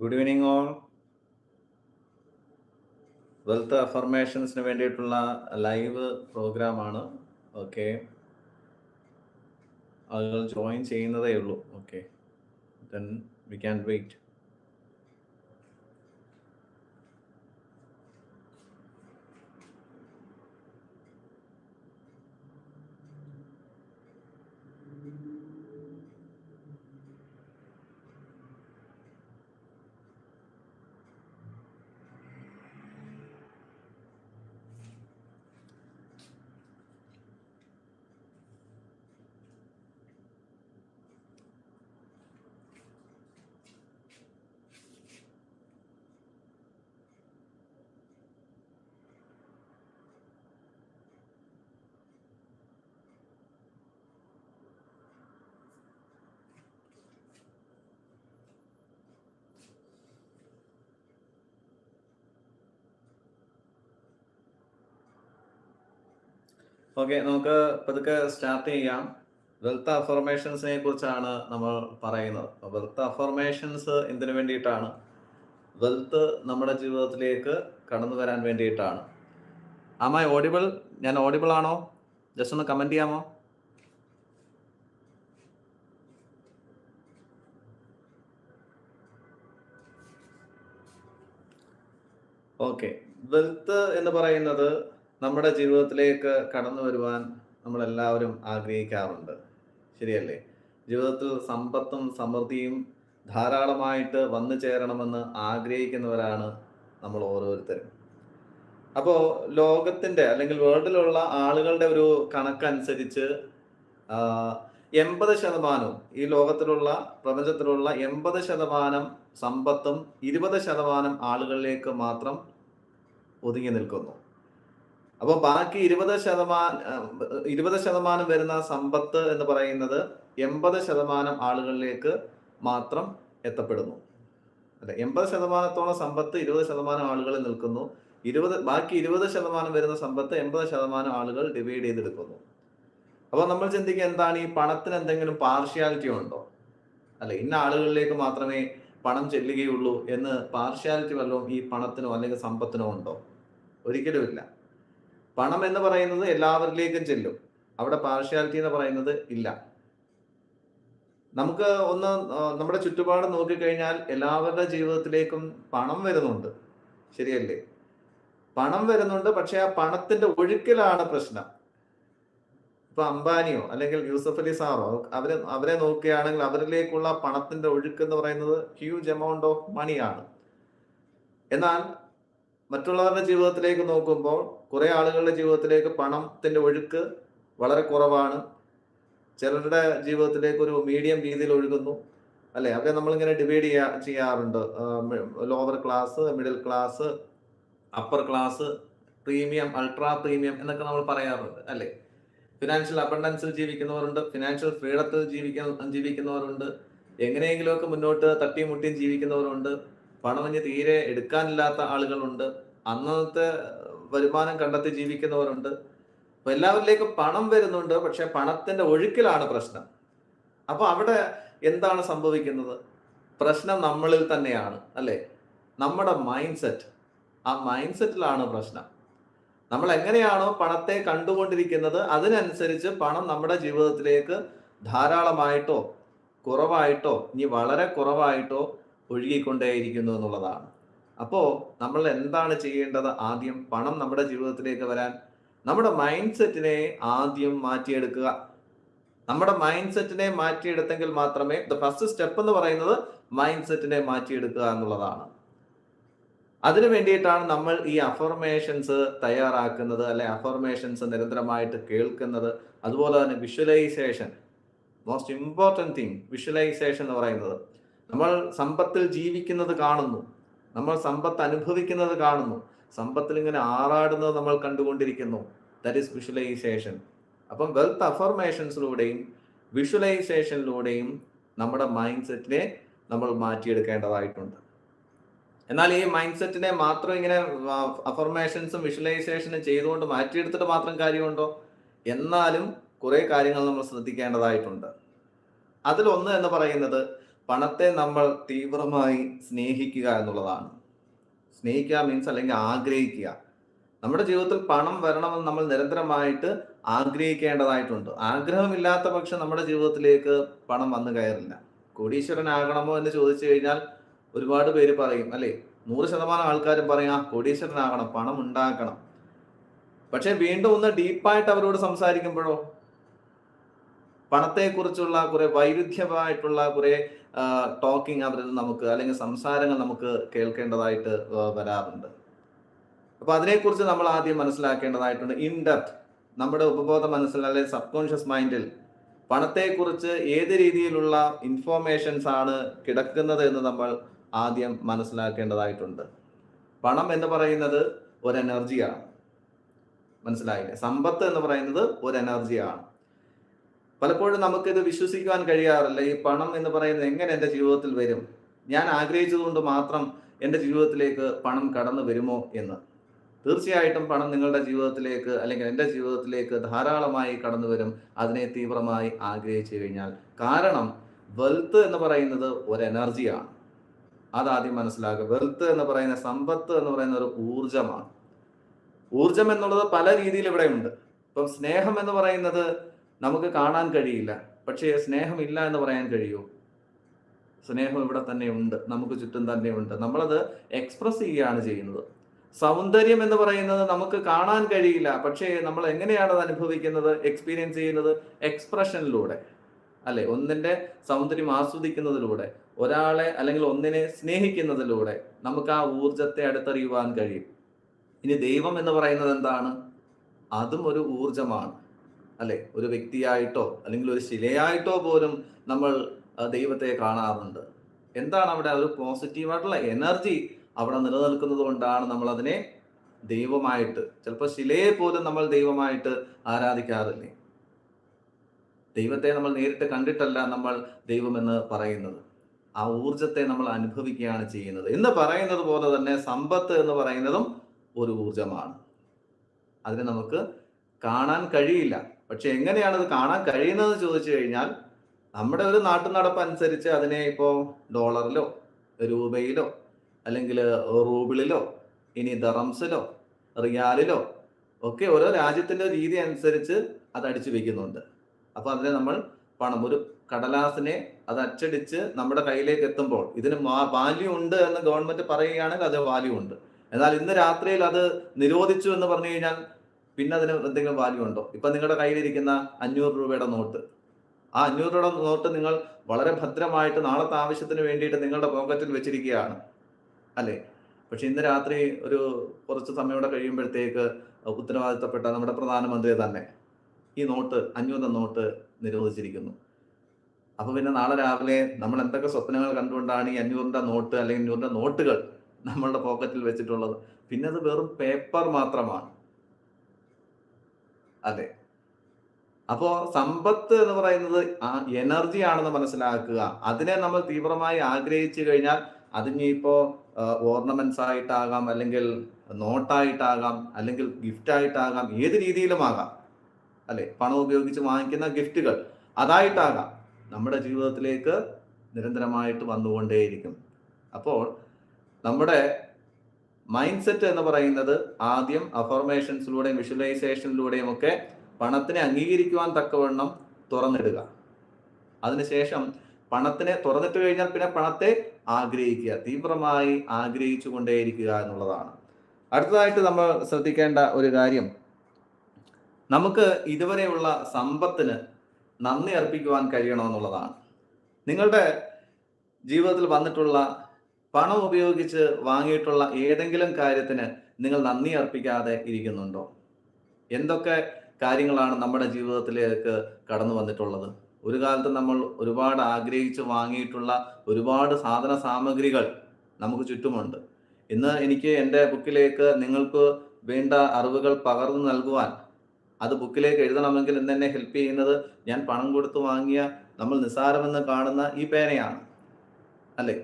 Good evening all wealth അഫർമേഷൻസിന് വേണ്ടിയിട്ടുള്ള live പ്രോഗ്രാമാണ് ഓക്കെ ആളുകൾ ജോയിൻ ചെയ്യുന്നതേ ഉള്ളൂ. Okay then we can wait okay നമുക്ക് പതുക്കെ സ്റ്റാർട്ട് ചെയ്യാം. വെൽത്ത് അഫർമേഷൻസിനെ കുറിച്ചാണ് നമ്മൾ പറയുന്നത്. വെൽത്ത് അഫർമേഷൻസ് എന്തിനു വേണ്ടിയിട്ടാണ്? വെൽത്ത് നമ്മുടെ ജീവിതത്തിലേക്ക് കടന്നു വരാൻ വേണ്ടിയിട്ടാണ്. ആമ ഓഡിബിൾ ഞാൻ ഓഡിബിൾ ആണോ? ജസ്റ്റ് ഒന്ന് കമന്റ് ചെയ്യാമോ? ഓക്കെ വെൽത്ത് എന്ന് പറയുന്നത് നമ്മുടെ ജീവിതത്തിലേക്ക് കടന്നു വരുവാൻ നമ്മളെല്ലാവരും ആഗ്രഹിക്കാറുണ്ട്. ശരിയല്ലേ? ജീവിതത്തിൽ സമ്പത്തും സമൃദ്ധിയും ധാരാളമായിട്ട് വന്നു ചേരണമെന്ന് ആഗ്രഹിക്കുന്നവരാണ് നമ്മൾ ഓരോരുത്തരും. അപ്പോൾ ലോകത്തിന്റെ അല്ലെങ്കിൽ വേൾഡിലുള്ള ആളുകളുടെ ഒരു കണക്കനുസരിച്ച് എൺപത് ശതമാനവും ഈ ലോകത്തിലുള്ള പ്രപഞ്ചത്തിലുള്ള എൺപത് ശതമാനം സമ്പത്തും ഇരുപത് ശതമാനം ആളുകളിലേക്ക് മാത്രം ഒതുങ്ങി നിൽക്കുന്നു. അപ്പോൾ ബാക്കി ഇരുപത് ശതമാനം ഇരുപത് ശതമാനം വരുന്ന സമ്പത്ത് എന്ന് പറയുന്നത് എൺപത് ശതമാനം ആളുകളിലേക്ക് മാത്രം എത്തപ്പെടുന്നു. അല്ലെ എൺപത് ശതമാനത്തോളം സമ്പത്ത് ഇരുപത് ശതമാനം ആളുകളിൽ നിൽക്കുന്നു. ഇരുപത് ബാക്കി ഇരുപത് ശതമാനം വരുന്ന സമ്പത്ത് എൺപത് ശതമാനം ആളുകൾ ഡിവൈഡ് ചെയ്തെടുക്കുന്നു. അപ്പോൾ നമ്മൾ ചിന്തിക്കുക എന്താണ്? ഈ പണത്തിന് എന്തെങ്കിലും പാർഷ്യാലിറ്റി ഉണ്ടോ? അല്ലെ ഇന്ന ആളുകളിലേക്ക് മാത്രമേ പണം ചെല്ലുകയുള്ളൂ എന്ന് പാർഷ്യാലിറ്റി വല്ലതും ഈ പണത്തിനോ അല്ലെങ്കിൽ സമ്പത്തിനോ ഉണ്ടോ? ഒരിക്കലുമില്ല. പണം എന്ന് പറയുന്നത് എല്ലാവരിലേക്കും ചെല്ലും. അവിടെ പാർഷ്യാലിറ്റി എന്ന് പറയുന്നത് ഇല്ല. നമുക്ക് ഒന്ന് നമ്മുടെ ചുറ്റുപാട് നോക്കിക്കഴിഞ്ഞാൽ എല്ലാവരുടെ ജീവിതത്തിലേക്കും പണം വരുന്നുണ്ട്. ശരിയല്ലേ? പണം വരുന്നുണ്ട് പക്ഷെ ആ പണത്തിന്റെ ഒഴുക്കിലാണ് പ്രശ്നം. ഇപ്പൊ അംബാനിയോ അല്ലെങ്കിൽ യൂസഫ് അലി സാറോ അവരെ അവരെ നോക്കുകയാണെങ്കിൽ അവരിലേക്കുള്ള പണത്തിന്റെ ഒഴുക്ക് എന്ന് പറയുന്നത് ഹ്യൂജ് എമൗണ്ട് ഓഫ് മണിയാണ് എന്നാൽ മറ്റുള്ളവരുടെ ജീവിതത്തിലേക്ക് നോക്കുമ്പോൾ കുറെ ആളുകളുടെ ജീവിതത്തിലേക്ക് പണത്തിന്റെ ഒഴുക്ക് വളരെ കുറവാണ്. ചിലരുടെ ജീവിതത്തിലേക്ക് ഒരു മീഡിയം രീതിയിൽ ഒഴുകുന്നു. അല്ലെ? അവരെ നമ്മളിങ്ങനെ ഡിവൈഡ് ചെയ്യാ ചെയ്യാറുണ്ട്. Lower class middle class upper class premium ultra premium എന്നൊക്കെ നമ്മൾ പറയാറുണ്ട്. അല്ലെ? ഫിനാൻഷ്യൽ അബണ്ടൻസിൽ ജീവിക്കുന്നവരുണ്ട്. ഫിനാൻഷ്യൽ ഫ്രീഡത്തിൽ ജീവിക്കുന്ന ജീവിക്കുന്നവരുണ്ട്. എങ്ങനെയെങ്കിലുമൊക്കെ മുന്നോട്ട് തട്ടിയും മുട്ടിയും ജീവിക്കുന്നവരുണ്ട്. പണം ഇനി തീരെ എടുക്കാനില്ലാത്ത ആളുകളുണ്ട്. അന്നത്തെ വരുമാനം കണ്ടെത്തി ജീവിക്കുന്നവരുണ്ട്. അപ്പൊ എല്ലാവരിലേക്കും പണം വരുന്നുണ്ട് പക്ഷെ പണത്തിന്റെ ഒഴുക്കിലാണ് പ്രശ്നം. അപ്പൊ അവിടെ എന്താണ് സംഭവിക്കുന്നത്? പ്രശ്നം നമ്മളിൽ തന്നെയാണ് അല്ലെ? നമ്മുടെ മൈൻഡ് സെറ്റ് ആ മൈൻഡ് സെറ്റിലാണ് പ്രശ്നം. നമ്മൾ എങ്ങനെയാണോ പണത്തെ കണ്ടുകൊണ്ടിരിക്കുന്നത് അതിനനുസരിച്ച് പണം നമ്മുടെ ജീവിതത്തിലേക്ക് ധാരാളമായിട്ടോ കുറവായിട്ടോ ഇനി വളരെ കുറവായിട്ടോ ഒഴുകിക്കൊണ്ടേയിരിക്കുന്നു എന്നുള്ളതാണ്. അപ്പോൾ നമ്മൾ എന്താണ് ചെയ്യേണ്ടത്? ആദ്യം പണം നമ്മുടെ ജീവിതത്തിലേക്ക് വരാൻ നമ്മുടെ മൈൻഡ് സെറ്റിനെ ആദ്യം മാറ്റിയെടുക്കുക. നമ്മുടെ മൈൻഡ് സെറ്റിനെ മാറ്റിയെടുത്തെങ്കിൽ മാത്രമേ ദ ഫസ്റ്റ് സ്റ്റെപ്പ് എന്ന് പറയുന്നത് മൈൻഡ് സെറ്റിനെ മാറ്റിയെടുക്കുക എന്നുള്ളതാണ്. അതിനു വേണ്ടിയിട്ടാണ് നമ്മൾ ഈ അഫർമേഷൻസ് തയ്യാറാക്കുന്നത് അല്ലെ അഫർമേഷൻസ് നിരന്തരമായിട്ട് കേൾക്കുന്നത്. അതുപോലെ തന്നെ visualisation most important thing visualisation എന്ന് പറയുന്നത്. നമ്മൾ സമ്പത്തിൽ ജീവിക്കുന്നത് കാണുന്നു. നമ്മൾ സമ്പത്ത് അനുഭവിക്കുന്നത് കാണുന്നു. സമ്പത്തിൽ ഇങ്ങനെ ആറാടുന്നത് നമ്മൾ കണ്ടുകൊണ്ടിരിക്കുന്നു. ദറ്റ് ഈസ് വിഷ്വലൈസേഷൻ അപ്പം വെൽത്ത് അഫർമേഷൻസിലൂടെയും വിഷ്വലൈസേഷനിലൂടെയും നമ്മുടെ മൈൻഡ് സെറ്റിനെ നമ്മൾ മാറ്റിയെടുക്കേണ്ടതായിട്ടുണ്ട്. എന്നാൽ ഈ മൈൻഡ് സെറ്റിനെ മാത്രം ഇങ്ങനെ അഫർമേഷൻസും വിഷ്വലൈസേഷനും ചെയ്തുകൊണ്ട് മാറ്റിയെടുത്തിട്ട് മാത്രം കാര്യമുണ്ടോ? എന്നാലും കുറേ കാര്യങ്ങൾ നമ്മൾ ശ്രദ്ധിക്കേണ്ടതായിട്ടുണ്ട്. അതിലൊന്ന് എന്ന് പറയുന്നത് പണത്തെ നമ്മൾ തീവ്രമായി സ്നേഹിക്കുക എന്നുള്ളതാണ്. സ്നേഹിക്കുക മീൻസ് അല്ലെങ്കിൽ ആഗ്രഹിക്കുക. നമ്മുടെ ജീവിതത്തിൽ പണം വരണമെന്ന് നമ്മൾ നിരന്തരമായിട്ട് ആഗ്രഹിക്കേണ്ടതായിട്ടുണ്ട്. ആഗ്രഹമില്ലാത്ത പക്ഷം നമ്മുടെ ജീവിതത്തിലേക്ക് പണം വന്നു കയറില്ല. കോടീശ്വരനാകണമോ എന്ന് ചോദിച്ചു കഴിഞ്ഞാൽ ഒരുപാട് പേര് പറയും അല്ലേ? നൂറ് ശതമാനം ആൾക്കാരും പറയും ആ കോടീശ്വരനാകണം പണം ഉണ്ടാക്കണം. പക്ഷെ വീണ്ടും ഒന്ന് ഡീപ്പായിട്ട് അവരോട് സംസാരിക്കുമ്പോഴോ പണത്തെക്കുറിച്ചുള്ള കുറെ വൈരുദ്ധ്യമായിട്ടുള്ള കുറെ ടോക്കിംഗ് അവരിൽ നമുക്ക് അല്ലെങ്കിൽ സംസാരങ്ങൾ നമുക്ക് കേൾക്കേണ്ടതായിട്ട് വരാറുണ്ട്. അപ്പൊ അതിനെക്കുറിച്ച് നമ്മൾ ആദ്യം മനസ്സിലാക്കേണ്ടതായിട്ടുണ്ട് ഇൻ ഡെപ്ത് നമ്മുടെ ഉപബോധ മനസ്സിൽ അല്ലെങ്കിൽ സബ് കോൺഷ്യസ് മൈൻഡിൽ പണത്തെക്കുറിച്ച് ഏത് രീതിയിലുള്ള ഇൻഫോർമേഷൻസ് ആണ് കിടക്കുന്നത് എന്ന് നമ്മൾ ആദ്യം മനസ്സിലാക്കേണ്ടതായിട്ടുണ്ട്. പണം എന്ന് പറയുന്നത് ഒരു എനർജിയാണ് മനസ്സിലായില്ലേ? സമ്പത്ത് എന്ന് പറയുന്നത് ഒരു എനർജിയാണ് പലപ്പോഴും നമുക്കിത് വിശ്വസിക്കുവാൻ കഴിയാറില്ല. ഈ പണം എന്ന് പറയുന്നത് എങ്ങനെ എന്റെ ജീവിതത്തിൽ വരും? ഞാൻ ആഗ്രഹിച്ചതുകൊണ്ട് മാത്രം എന്റെ ജീവിതത്തിലേക്ക് പണം കടന്നു വരുമോ എന്ന്. തീർച്ചയായിട്ടും പണം നിങ്ങളുടെ ജീവിതത്തിലേക്ക് അല്ലെങ്കിൽ എന്റെ ജീവിതത്തിലേക്ക് ധാരാളമായി കടന്നു വരും. അതിനെ തീവ്രമായി ആഗ്രഹിച്ചു കഴിഞ്ഞാൽ. കാരണം വെൽത്ത് എന്ന് പറയുന്നത് ഒരു എനർജിയാണ് അതാദ്യം മനസ്സിലാക്കുക. വെൽത്ത് എന്ന് പറയുന്ന സമ്പത്ത് എന്ന് പറയുന്ന ഒരു ഊർജമാണ് ഊർജം എന്നുള്ളത് പല രീതിയിൽ ഇവിടെ ഉണ്ട് ഇപ്പം സ്നേഹം എന്ന് പറയുന്നത് നമുക്ക് കാണാൻ കഴിയില്ല. പക്ഷേ സ്നേഹമില്ല എന്ന് പറയാൻ കഴിയുമോ സ്നേഹം ഇവിടെ തന്നെ ഉണ്ട്. നമുക്ക് ചുറ്റും തന്നെ ഉണ്ട്. നമ്മളത് എക്സ്പ്രസ് ചെയ്യുകയാണ് ചെയ്യുന്നത്. സൗന്ദര്യം എന്ന് പറയുന്നത് നമുക്ക് കാണാൻ കഴിയില്ല. പക്ഷേ നമ്മൾ എങ്ങനെയാണ് അത് അനുഭവിക്കുന്നത്? എക്സ്പീരിയൻസ് ചെയ്യുന്നത് എക്സ്പ്രഷനിലൂടെ അല്ലെ? ഒന്നിന്റെ സൗന്ദര്യം ആസ്വദിക്കുന്നതിലൂടെ. ഒരാളെ അല്ലെങ്കിൽ ഒന്നിനെ സ്നേഹിക്കുന്നതിലൂടെ നമുക്ക് ആ ഊർജത്തെ അടുത്തറിയുവാൻ കഴിയും. ഇനി ദൈവം എന്ന് പറയുന്നത് എന്താണ്? അതും ഒരു ഊർജമാണ് അല്ലെ? ഒരു വ്യക്തിയായിട്ടോ അല്ലെങ്കിൽ ഒരു ശിലയായിട്ടോ പോലും നമ്മൾ ദൈവത്തെ കാണാറുണ്ട്. എന്താണ് അവിടെ ഒരു പോസിറ്റീവായിട്ടുള്ള എനർജി അവിടെ നിലനിൽക്കുന്നത് കൊണ്ടാണ് നമ്മൾ അതിനെ ദൈവമായിട്ട് ചിലപ്പോൾ ശിലയെ പോലും നമ്മൾ ദൈവമായിട്ട് ആരാധിക്കാറില്ലേ? ദൈവത്തെ നമ്മൾ നേരിട്ട് കണ്ടിട്ടല്ല നമ്മൾ ദൈവമെന്ന് പറയുന്നത്. ആ ഊർജത്തെ നമ്മൾ അനുഭവിക്കുകയാണ് ചെയ്യുന്നത്. എന്ന് പറയുന്നത് പോലെ തന്നെ സമ്പത്ത് എന്ന് പറയുന്നതും ഒരു ഊർജമാണ് അതിനെ നമുക്ക് കാണാൻ കഴിയില്ല. പക്ഷെ എങ്ങനെയാണ് ഇത് കാണാൻ കഴിയുന്നത് ചോദിച്ചു കഴിഞ്ഞാൽ നമ്മുടെ ഒരു നാട്ടു നടപ്പ് അനുസരിച്ച് അതിനെ ഇപ്പോൾ ഡോളറിലോ രൂപയിലോ അല്ലെങ്കിൽ റൂബിളിലോ ഇനി ദറംസിലോ റിയാലിലോ ഒക്കെ ഓരോ രാജ്യത്തിന്റെ രീതി അനുസരിച്ച് അത് അടിച്ചു വെക്കുന്നുണ്ട് അപ്പോൾ അതിനെ നമ്മൾ പണം ഒരു കടലാസിനെ അത് അച്ചടിച്ച് നമ്മുടെ കയ്യിലേക്ക് എത്തുമ്പോൾ ഇതിന് വാല്യൂ ഉണ്ട് എന്ന് ഗവൺമെന്റ് പറയുകയാണെങ്കിൽ അത് വാല്യൂ ഉണ്ട്. എന്നാൽ ഇന്ന് രാത്രിയിൽ അത് നിരോധിച്ചു എന്ന് പറഞ്ഞു കഴിഞ്ഞാൽ പിന്നെ അതിന് എന്തെങ്കിലും വാല്യൂ ഉണ്ടോ? ഇപ്പൊ നിങ്ങളുടെ കയ്യിലിരിക്കുന്ന അഞ്ഞൂറ് രൂപയുടെ നോട്ട് ആ അഞ്ഞൂറ് രൂപയുടെ നോട്ട് നിങ്ങൾ വളരെ ഭദ്രമായിട്ട് നാളത്തെ ആവശ്യത്തിന് വേണ്ടിയിട്ട് നിങ്ങളുടെ പോക്കറ്റിൽ വെച്ചിരിക്കുകയാണ്. അല്ലേ? പക്ഷെ ഇന്ന് രാത്രി ഒരു കുറച്ച് സമയം കൂടെ കഴിയുമ്പോഴത്തേക്ക് ഉത്തരവാദിത്തപ്പെട്ട നമ്മുടെ പ്രധാനമന്ത്രി തന്നെ ഈ നോട്ട് അഞ്ഞൂറ് നോട്ട് നിരോധിച്ചിരിക്കുന്നു. അപ്പൊ പിന്നെ നാളെ രാവിലെ നമ്മൾ എന്തൊക്കെ സ്വപ്നങ്ങൾ കണ്ടുകൊണ്ടാണ് ഈ അഞ്ഞൂറിന്റെ നോട്ട് അല്ലെങ്കിൽ അഞ്ഞൂറിന്റെ നോട്ടുകൾ നമ്മളുടെ പോക്കറ്റിൽ വെച്ചിട്ടുള്ളത്? പിന്നെ അത് വെറും പേപ്പർ മാത്രമാണ്. അതെ. അപ്പോ സമ്പത്ത് എന്ന് പറയുന്നത് ആ എനർജി ആണെന്ന് മനസ്സിലാക്കുക. അതിനെ നമ്മൾ തീവ്രമായി ആഗ്രഹിച്ചു കഴിഞ്ഞാൽ അതിനിപ്പോ ഓർണമെന്റ്സ് ആയിട്ടാകാം അല്ലെങ്കിൽ നോട്ടായിട്ടാകാം അല്ലെങ്കിൽ ഗിഫ്റ്റ് ആയിട്ടാകാം ഏത് രീതിയിലും ആകാം. അല്ലെ? പണം ഉപയോഗിച്ച് വാങ്ങിക്കുന്ന ഗിഫ്റ്റുകൾ അതായിട്ടാകാം. നമ്മുടെ ജീവിതത്തിലേക്ക് നിരന്തരമായിട്ട് വന്നുകൊണ്ടേയിരിക്കും. അപ്പോൾ നമ്മുടെ മൈൻഡ് സെറ്റ് എന്ന് പറയുന്നത് ആദ്യം അഫർമേഷൻസിലൂടെയും വിഷ്വലൈസേഷനിലൂടെയും ഒക്കെ പണത്തിനെ അംഗീകരിക്കുവാൻ തക്കവണ്ണം തുറന്നിടുക. അതിനുശേഷം പണത്തിനെ തുറന്നിട്ട് കഴിഞ്ഞാൽ പിന്നെ പണത്തെ ആഗ്രഹിക്കുക തീവ്രമായി ആഗ്രഹിച്ചു കൊണ്ടേയിരിക്കുക എന്നുള്ളതാണ്. അടുത്തതായിട്ട് നമ്മൾ ശ്രദ്ധിക്കേണ്ട ഒരു കാര്യം നമുക്ക് ഇതുവരെയുള്ള സമ്പത്തിന് നന്ദി അർപ്പിക്കുവാൻ കഴിയണമെന്നുള്ളതാണ്. നിങ്ങളുടെ ജീവിതത്തിൽ വന്നിട്ടുള്ള പണം ഉപയോഗിച്ച് വാങ്ങിയിട്ടുള്ള ഏതെങ്കിലും കാര്യത്തിന് നിങ്ങൾ നന്ദി അർപ്പിക്കാതെ ഇരിക്കുന്നുണ്ടോ? എന്തൊക്കെ കാര്യങ്ങളാണ് നമ്മുടെ ജീവിതത്തിലേക്ക് കടന്നു വന്നിട്ടുള്ളത്? ഒരു കാലത്ത് നമ്മൾ ഒരുപാട് ആഗ്രഹിച്ച് വാങ്ങിയിട്ടുള്ള ഒരുപാട് സാധന സാമഗ്രികൾ നമുക്ക് ചുറ്റുമുണ്ട്. ഇന്ന് എനിക്ക് എന്റെ ബുക്കിലേക്ക് നിങ്ങൾക്ക് വേണ്ട അറിവുകൾ പകർന്നു നൽകുവാൻ അത് ബുക്കിലേക്ക് എഴുതണമെങ്കിൽ ഇന്ന് എന്നെ ഹെൽപ്പ് ചെയ്യുന്നത് ഞാൻ പണം കൊടുത്തു വാങ്ങിയ നമ്മൾ നിസ്സാരമെന്ന് കാണുന്ന ഈ പേനയാണ്. അല്ലേ?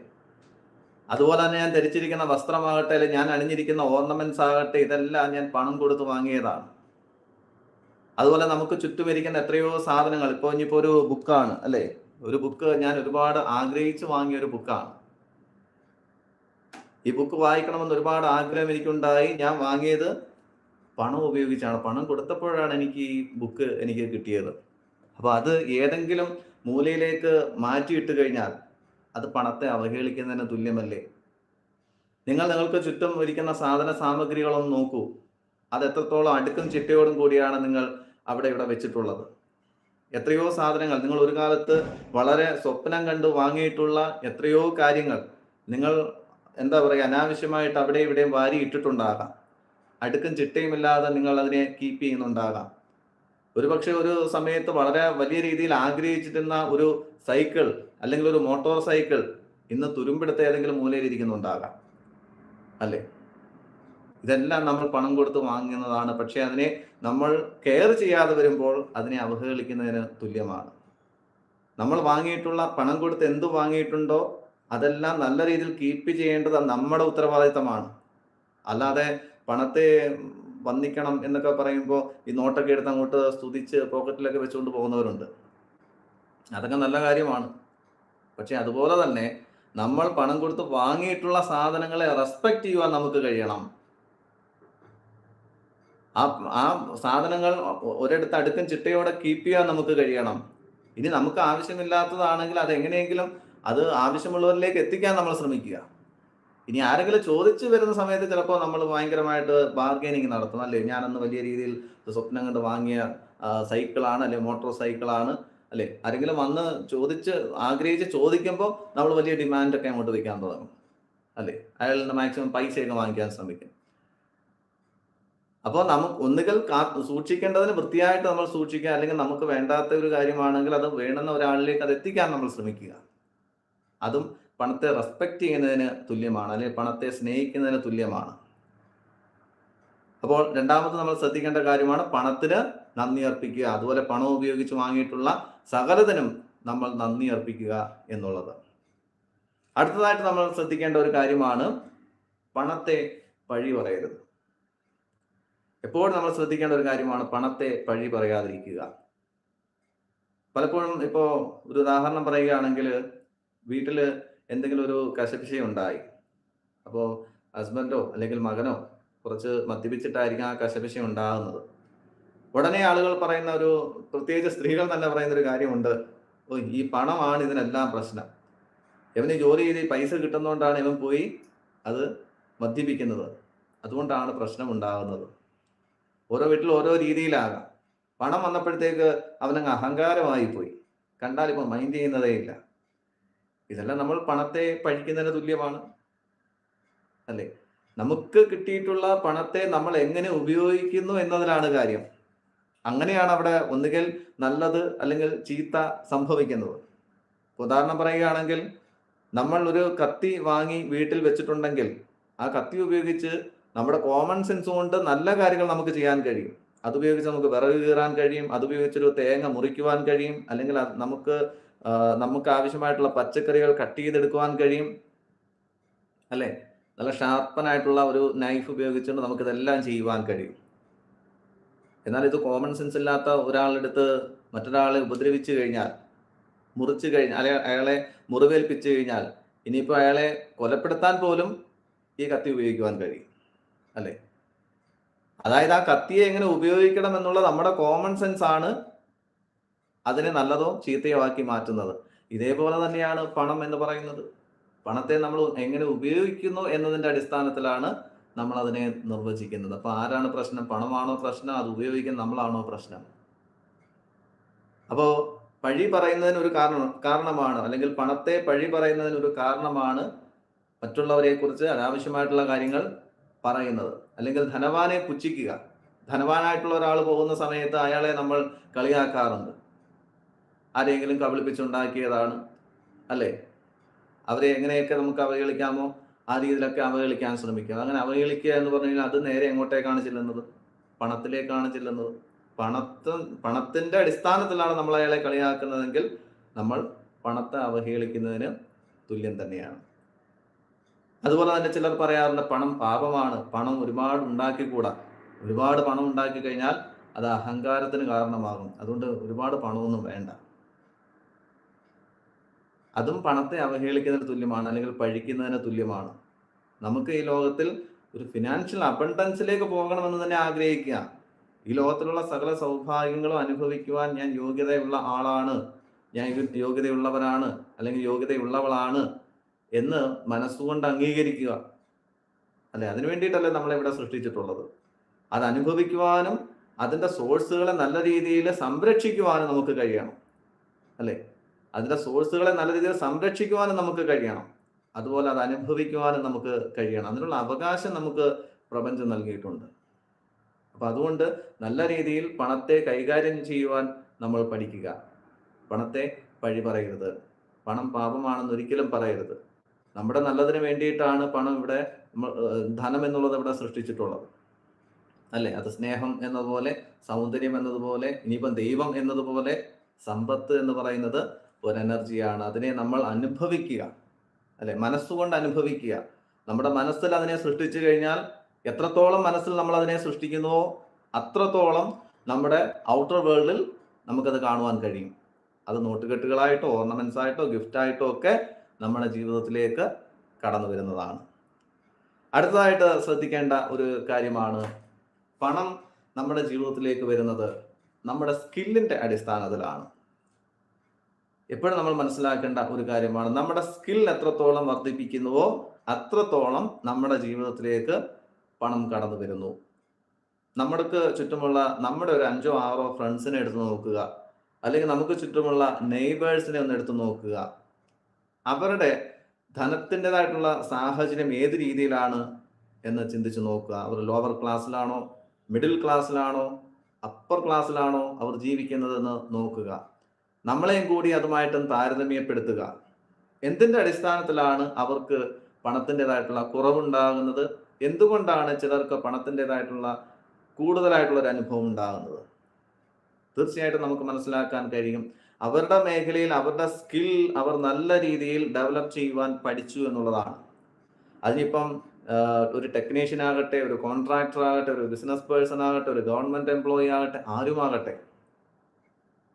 അതുപോലെ തന്നെ ഞാൻ ധരിച്ചിരിക്കുന്ന വസ്ത്രമാകട്ടെ അല്ലെങ്കിൽ ഞാൻ അണിഞ്ഞിരിക്കുന്ന ഓർണമെന്റ്സ് ആകട്ടെ ഇതെല്ലാം ഞാൻ പണം കൊടുത്ത് വാങ്ങിയതാണ്. അതുപോലെ നമുക്ക് ചുറ്റുമിരിക്കുന്ന എത്രയോ സാധനങ്ങൾ ഇപ്പോൾ ഇനിയിപ്പോൾ ഒരു ബുക്കാണ് അല്ലേ? ഒരു ബുക്ക് ഞാൻ ഒരുപാട് ആഗ്രഹിച്ച് വാങ്ങിയ ഒരു ബുക്കാണ്. ഈ ബുക്ക് വായിക്കണമെന്ന് ഒരുപാട് ആഗ്രഹം എനിക്കുണ്ടായി. ഞാൻ വാങ്ങിയത് പണം ഉപയോഗിച്ചാണ്. പണം കൊടുത്തപ്പോഴാണ് എനിക്ക് ഈ ബുക്ക് എനിക്ക് കിട്ടിയത്. അപ്പോൾ അത് ഏതെങ്കിലും മൂലയിലേക്ക് മാറ്റിയിട്ട് കഴിഞ്ഞാൽ അത് പണത്തെ അവഹേളിക്കുന്നതിന് തുല്യമല്ലേ? നിങ്ങൾ നിങ്ങൾക്ക് ചുറ്റും ഇരിക്കുന്ന സാധന സാമഗ്രികളൊന്ന് നോക്കൂ. അത് എത്രത്തോളം അടുക്കും ചിട്ടയോടും കൂടിയാണ് നിങ്ങൾ അവിടെ ഇവിടെ വെച്ചിട്ടുള്ളത്. എത്രയോ സാധനങ്ങൾ നിങ്ങൾ ഒരു കാലത്ത് വളരെ സ്വപ്നം കണ്ട് വാങ്ങിയിട്ടുള്ള എത്രയോ കാര്യങ്ങൾ നിങ്ങൾ എന്താ പറയുക അനാവശ്യമായിട്ട് അവിടെ ഇവിടെയും വാരി ഇട്ടിട്ടുണ്ടാകാം അടുക്കും ചിട്ടയുമില്ലാതെ നിങ്ങൾ അതിനെ കീപ്പ് ചെയ്യുന്നുണ്ടാകാം. ഒരുപക്ഷെ ഒരു സമയത്ത് വളരെ വലിയ രീതിയിൽ ആഗ്രഹിച്ചിരുന്ന ഒരു സൈക്കിൾ അല്ലെങ്കിൽ ഒരു മോട്ടോർ സൈക്കിൾ ഇന്ന് തുരുമ്പെടുത്ത ഏതെങ്കിലും മൂലയിൽ ഇരിക്കുന്നുണ്ടാകാം. അല്ലേ? ഇതെല്ലാം നമ്മൾ പണം കൊടുത്ത് വാങ്ങുന്നതാണ്. പക്ഷെ അതിനെ നമ്മൾ കെയർ ചെയ്യാതെ വരുമ്പോൾ അതിനെ അവഹേളിക്കുന്നതിന് തുല്യമാണ്. നമ്മൾ വാങ്ങിയിട്ടുള്ള പണം കൊടുത്ത് എന്ത് വാങ്ങിയിട്ടുണ്ടോ അതെല്ലാം നല്ല രീതിയിൽ കീപ്പ് ചെയ്യേണ്ടത് നമ്മുടെ ഉത്തരവാദിത്തമാണ്. അല്ലാതെ പണത്തെ വന്നിക്കണം എന്നൊക്കെ പറയുമ്പോൾ ഈ നോട്ടൊക്കെ എടുത്ത് അങ്ങോട്ട് സ്തുതിച്ച് പോക്കറ്റിലൊക്കെ വെച്ചുകൊണ്ട് പോകുന്നവരുണ്ട്. അതൊക്കെ നല്ല കാര്യമാണ്. പക്ഷെ അതുപോലെ തന്നെ നമ്മൾ പണം കൊടുത്ത് വാങ്ങിയിട്ടുള്ള സാധനങ്ങളെ റെസ്പെക്ട് ചെയ്യുവാൻ നമുക്ക് കഴിയണം. ആ ആ സാധനങ്ങൾ ഒരിടത്ത് അടുക്കും ചിട്ടയോടെ കീപ്പ് ചെയ്യാൻ നമുക്ക് കഴിയണം. ഇനി നമുക്ക് ആവശ്യമില്ലാത്തതാണെങ്കിൽ അത് എങ്ങനെയെങ്കിലും അത് ആവശ്യമുള്ളവരിലേക്ക് എത്തിക്കാൻ നമ്മൾ ശ്രമിക്കുക. ഇനി ആരെങ്കിലും ചോദിച്ചു വരുന്ന സമയത്ത് ചിലപ്പോൾ നമ്മൾ ഭയങ്കരമായിട്ട് ബാർഗൈനിങ് നടത്തും അല്ലേ? ഞാനന്ന് വലിയ രീതിയിൽ സ്വപ്നം കണ്ട് വാങ്ങിയ സൈക്കിളാണ് അല്ലെ? മോട്ടോർ സൈക്കിളാണ് അല്ലെ? ആരെങ്കിലും വന്ന് ചോദിച്ച് ആഗ്രഹിച്ച് ചോദിക്കുമ്പോൾ നമ്മൾ വലിയ ഡിമാൻഡൊക്കെ അങ്ങോട്ട് വെക്കാൻ തുടങ്ങും അല്ലേ? അയാളിൽ നിന്ന് മാക്സിമം പൈസയൊക്കെ വാങ്ങിക്കാൻ ശ്രമിക്കും. അപ്പോൾ നമുക്ക് ഒന്നുകിൽ കാ സൂക്ഷിക്കേണ്ടതിന് വൃത്തിയായിട്ട് നമ്മൾ സൂക്ഷിക്കുക അല്ലെങ്കിൽ നമുക്ക് വേണ്ടാത്ത ഒരു കാര്യമാണെങ്കിൽ അത് വേണമെന്ന ഒരാളിലേക്ക് അത് എത്തിക്കാൻ നമ്മൾ ശ്രമിക്കുക. അതും പണത്തെ റെസ്പെക്ട് ചെയ്യുന്നതിന് തുല്യമാണ് അല്ലെങ്കിൽ പണത്തെ സ്നേഹിക്കുന്നതിന് തുല്യമാണ്. അപ്പോൾ രണ്ടാമത് നമ്മൾ ശ്രദ്ധിക്കേണ്ട കാര്യമാണ് പണത്തിന് നന്ദി അർപ്പിക്കുക. അതുപോലെ പണം ഉപയോഗിച്ച് വാങ്ങിയിട്ടുള്ള സകലതിനും നമ്മൾ നന്ദി അർപ്പിക്കുക എന്നുള്ളത്. അടുത്തതായിട്ട് നമ്മൾ ശ്രദ്ധിക്കേണ്ട ഒരു കാര്യമാണ് പണത്തെ പഴി പറയരുത്. എപ്പോഴും നമ്മൾ ശ്രദ്ധിക്കേണ്ട ഒരു കാര്യമാണ് പണത്തെ പഴി പറയാതിരിക്കുക. പലപ്പോഴും ഇപ്പോൾ ഒരു ഉദാഹരണം പറയുകയാണെങ്കിൽ വീട്ടിൽ എന്തെങ്കിലും ഒരു കശപിശ ഉണ്ടായി. അപ്പോൾ ഹസ്ബൻഡോ അല്ലെങ്കിൽ മകനോ കുറച്ച് മദ്യപിച്ചിട്ടായിരിക്കും ആ കശപിശ ഉണ്ടാകുന്നത്. ഉടനെ ആളുകൾ പറയുന്ന ഒരു പ്രത്യേകിച്ച് സ്ത്രീകൾ തന്നെ പറയുന്ന ഒരു കാര്യമുണ്ട്. ഓ ഈ പണമാണ് ഇതിനെല്ലാം പ്രശ്നം. ഇവന് ജോലി ചെയ്ത് പൈസ കിട്ടുന്നതുകൊണ്ടാണ് ഇവൻ പോയി അത് മദ്യപിക്കുന്നത്. അതുകൊണ്ടാണ് പ്രശ്നം ഉണ്ടാകുന്നത്. ഓരോ വീട്ടിൽ ഓരോ രീതിയിലാകാം. പണം വന്നപ്പോഴത്തേക്ക് അവനങ്ങ് അഹങ്കാരമായി പോയി. കണ്ടാൽ ഇപ്പം മൈൻഡ് ചെയ്യുന്നതേ ഇല്ല. ഇതെല്ലാം നമ്മൾ പണത്തെ പഴിക്കുന്നതിന് തുല്യമാണ്. അല്ലേ? നമുക്ക് കിട്ടിയിട്ടുള്ള പണത്തെ നമ്മൾ എങ്ങനെ ഉപയോഗിക്കുന്നു എന്നതിലാണ് കാര്യം. അങ്ങനെയാണ് അവിടെ ഒന്നുകിൽ നല്ലത് അല്ലെങ്കിൽ ചീത്ത സംഭവിക്കുന്നത്. ഉദാഹരണം പറയുകയാണെങ്കിൽ നമ്മൾ ഒരു കത്തി വാങ്ങി വീട്ടിൽ വെച്ചിട്ടുണ്ടെങ്കിൽ ആ കത്തി ഉപയോഗിച്ച് നമ്മുടെ കോമൺ സെൻസ് കൊണ്ട് നല്ല കാര്യങ്ങൾ നമുക്ക് ചെയ്യാൻ കഴിയും. അതുപയോഗിച്ച് നമുക്ക് വിറക് കീറാൻ കഴിയും. അതുപയോഗിച്ചൊരു തേങ്ങ മുറിക്കുവാൻ കഴിയും. അല്ലെങ്കിൽ നമുക്ക് നമുക്ക് ആവശ്യമായിട്ടുള്ള പച്ചക്കറികൾ കട്ട് ചെയ്തെടുക്കുവാൻ കഴിയും. അല്ലേ? നല്ല ഷാർപ്പനായിട്ടുള്ള ഒരു നൈഫ് ഉപയോഗിച്ചുകൊണ്ട് നമുക്കിതെല്ലാം ചെയ്യുവാൻ കഴിയും. എന്നാൽ ഇത് കോമൺ സെൻസ് ഇല്ലാത്ത ഒരാളെടുത്ത് മറ്റൊരാളെ ഉപദ്രവിച്ചു കഴിഞ്ഞാൽ മുറിച്ചു കഴിഞ്ഞാൽ അല്ലെ അയാളെ മുറിവേൽപ്പിച്ചു കഴിഞ്ഞാൽ ഇനിയിപ്പോൾ അയാളെ കൊലപ്പെടുത്താൻ പോലും ഈ കത്തി ഉപയോഗിക്കുവാൻ കഴിയും. അല്ലേ? അതായത് ആ കത്തിയെ എങ്ങനെ ഉപയോഗിക്കണം എന്നുള്ള നമ്മുടെ കോമൺ സെൻസ് ആണ് അതിനെ നല്ലതോ ചീത്തയോ ആക്കി മാറ്റുന്നത്. ഇതേപോലെ തന്നെയാണ് പണം എന്ന് പറയുന്നത്. പണത്തെ നമ്മൾ എങ്ങനെ ഉപയോഗിക്കുന്നു എന്നതിന്റെ അടിസ്ഥാനത്തിലാണ് നമ്മൾ അതിനെ നിർവചിക്കുന്നത്. അപ്പൊ ആരാണ് പ്രശ്നം? പണമാണോ പ്രശ്നം? അത് ഉപയോഗിക്കുന്ന നമ്മളാണോ പ്രശ്നം? അപ്പോ പഴി പറയുന്നതിന് ഒരു കാരണം കാരണമാണ് അല്ലെങ്കിൽ പണത്തെ പഴി പറയുന്നതിന് ഒരു കാരണമാണ് മറ്റുള്ളവരെ കുറിച്ച് അനാവശ്യമായിട്ടുള്ള കാര്യങ്ങൾ പറയുന്നത്. അല്ലെങ്കിൽ ധനവാനെ പുച്ഛിക്കുക. ധനവാനായിട്ടുള്ള ഒരാൾ പോകുന്ന സമയത്ത് അയാളെ നമ്മൾ കളിയാക്കാറുണ്ട്. ആരെങ്കിലും കബളിപ്പിച്ചുണ്ടാക്കിയതാണ് അല്ലേ? അവരെ എങ്ങനെയൊക്കെ നമുക്ക് അവഹേളിക്കാമോ ആ രീതിയിലൊക്കെ അവഹേളിക്കാൻ ശ്രമിക്കുക. അങ്ങനെ അവഹേളിക്കുക എന്ന് പറഞ്ഞു കഴിഞ്ഞാൽ അത് നേരെ എങ്ങോട്ടേക്കാണ് ചെല്ലുന്നത്? പണത്തിലേക്കാണ് ചെല്ലുന്നത്. പണത്ത് പണത്തിന്റെ അടിസ്ഥാനത്തിലാണ് നമ്മൾ അയാളെ കളിയാക്കുന്നതെങ്കിൽ നമ്മൾ പണത്തെ അവഹേളിക്കുന്നതിന് തുല്യം തന്നെയാണ്. അതുപോലെ തന്നെ ചിലർ പറയാറുണ്ട് പണം പാപമാണ്. പണം ഒരുപാട് ഉണ്ടാക്കിക്കൂടാ. ഒരുപാട് പണം ഉണ്ടാക്കി കഴിഞ്ഞാൽ അത് അഹങ്കാരത്തിന് കാരണമാകും. അതുകൊണ്ട് ഒരുപാട് പണമൊന്നും വേണ്ട. അതും പണത്തെ അവഹേളിക്കുന്നതിന് തുല്യമാണ് അല്ലെങ്കിൽ പഴിക്കുന്നതിന് തുല്യമാണ്. നമുക്ക് ഈ ലോകത്തിൽ ഒരു ഫിനാൻഷ്യൽ അബണ്ടൻസിലേക്ക് പോകണമെന്ന് തന്നെ ആഗ്രഹിക്കുക. ഈ ലോകത്തിലുള്ള സകല സൗഭാഗ്യങ്ങളും അനുഭവിക്കുവാൻ ഞാൻ യോഗ്യതയുള്ള ആളാണ്. ഞാൻ യോഗ്യതയുള്ളവരാണ് അല്ലെങ്കിൽ യോഗ്യതയുള്ളവളാണ് എന്ന് മനസ്സുകൊണ്ട് അംഗീകരിക്കുക. അല്ലെ? അതിനു വേണ്ടിയിട്ടല്ലേ നമ്മളെ ഇവിടെ സൃഷ്ടിച്ചിട്ടുള്ളത്. അത് അനുഭവിക്കുവാനും അതിന്റെ സോഴ്സുകളെ നല്ല രീതിയിൽ സംരക്ഷിക്കുവാനും നമുക്ക് കഴിയണം. അല്ലെ? അതിന്റെ സോഴ്സുകളെ നല്ല രീതിയിൽ സംരക്ഷിക്കുവാനും നമുക്ക് കഴിയണം. അതുപോലെ അത് അനുഭവിക്കുവാനും നമുക്ക് കഴിയണം. അതിനുള്ള അവകാശം നമുക്ക് പ്രപഞ്ചം നൽകിയിട്ടുണ്ട്. അപ്പൊ അതുകൊണ്ട് നല്ല രീതിയിൽ പണത്തെ കൈകാര്യം ചെയ്യുവാൻ നമ്മൾ പഠിക്കുക. പണത്തെ പഴി പറയരുത്. പണം പാപമാണെന്ന് ഒരിക്കലും പറയരുത്. നമ്മുടെ നല്ലതിന് വേണ്ടിയിട്ടാണ് പണം ഇവിടെ ധനം എന്നുള്ളത് ഇവിടെ സൃഷ്ടിച്ചിട്ടുള്ളത്. അല്ലേ? അത് സ്നേഹം എന്നതുപോലെ സൗന്ദര്യം എന്നതുപോലെ ഇനിയിപ്പം ദൈവം എന്നതുപോലെ സമ്പത്ത് എന്ന് പറയുന്നത് ഒരു എനർജിയാണ് അതിനെ നമ്മൾ അനുഭവിക്കുക. അല്ലെ? മനസ്സുകൊണ്ട് അനുഭവിക്കുക. നമ്മുടെ മനസ്സിൽ അതിനെ സൃഷ്ടിച്ചു കഴിഞ്ഞാൽ എത്രത്തോളം മനസ്സിൽ നമ്മൾ അതിനെ സൃഷ്ടിക്കുന്നുവോ അത്രത്തോളം നമ്മുടെ ഔട്ടർ വേൾഡിൽ നമുക്കത് കാണുവാൻ കഴിയും. അത് നോട്ടുകെട്ടുകളായിട്ടോ ഓർണമെന്റ്സ് ആയിട്ടോ ഗിഫ്റ്റ് ആയിട്ടോ ഒക്കെ നമ്മുടെ ജീവിതത്തിലേക്ക് കടന്നു വരുന്നതാണ്. അടുത്തതായിട്ട് ശ്രദ്ധിക്കേണ്ട ഒരു കാര്യമാണ് പണം നമ്മുടെ ജീവിതത്തിലേക്ക് വരുന്നത് നമ്മുടെ സ്കില്ലിന്റെ അടിസ്ഥാനത്തിലാണ്. എപ്പോഴും നമ്മൾ മനസ്സിലാക്കേണ്ട ഒരു കാര്യമാണ്. നമ്മുടെ സ്കിൽ എത്രത്തോളം വർദ്ധിപ്പിക്കുന്നുവോ അത്രത്തോളം നമ്മുടെ ജീവിതത്തിലേക്ക് പണം കടന്നു വരുന്നു. നമ്മൾക്ക് ചുറ്റുമുള്ള നമ്മുടെ ഒരു അഞ്ചോ ആറോ ഫ്രണ്ട്സിനെ എടുത്തു നോക്കുക. അല്ലെങ്കിൽ നമുക്ക് ചുറ്റുമുള്ള നെയ്ബേഴ്സിനെ ഒന്ന് എടുത്തു നോക്കുക. അവരുടെ ധനത്തിന്റെതായിട്ടുള്ള സാഹചര്യം ഏത് രീതിയിലാണ് എന്ന് ചിന്തിച്ച് നോക്കുക. അവർ ലോവർ ക്ലാസ്സിലാണോ മിഡിൽ ക്ലാസ്സിലാണോ അപ്പർ ക്ലാസ്സിലാണോ അവർ ജീവിക്കുന്നതെന്ന് നോക്കുക. നമ്മളെയും കൂടി അതുമായിട്ടും താരതമ്യപ്പെടുത്തുക. എന്തിന്റെ അടിസ്ഥാനത്തിലാണ് അവർക്ക് പണത്തിന്റെതായിട്ടുള്ള കുറവുണ്ടാകുന്നത്? എന്തുകൊണ്ടാണ് ചിലർക്ക് പണത്തിന്റെതായിട്ടുള്ള കൂടുതലായിട്ടുള്ള ഒരു അനുഭവം ഉണ്ടാകുന്നത്? തീർച്ചയായിട്ടും നമുക്ക് മനസ്സിലാക്കാൻ കഴിയും. അവരുടെ മേഖലയിൽ അവരുടെ സ്കിൽ അവർ നല്ല രീതിയിൽ ഡെവലപ്പ് ചെയ്യുവാൻ പഠിച്ചു എന്നുള്ളതാണ്. അതിനിപ്പം ഒരു ടെക്നീഷ്യൻ ആകട്ടെ ഒരു കോൺട്രാക്ടർ ആകട്ടെ ഒരു ബിസിനസ് പേഴ്സൺ ആകട്ടെ ഒരു ഗവൺമെന്റ് എംപ്ലോയി ആകട്ടെ ആരുമാകട്ടെ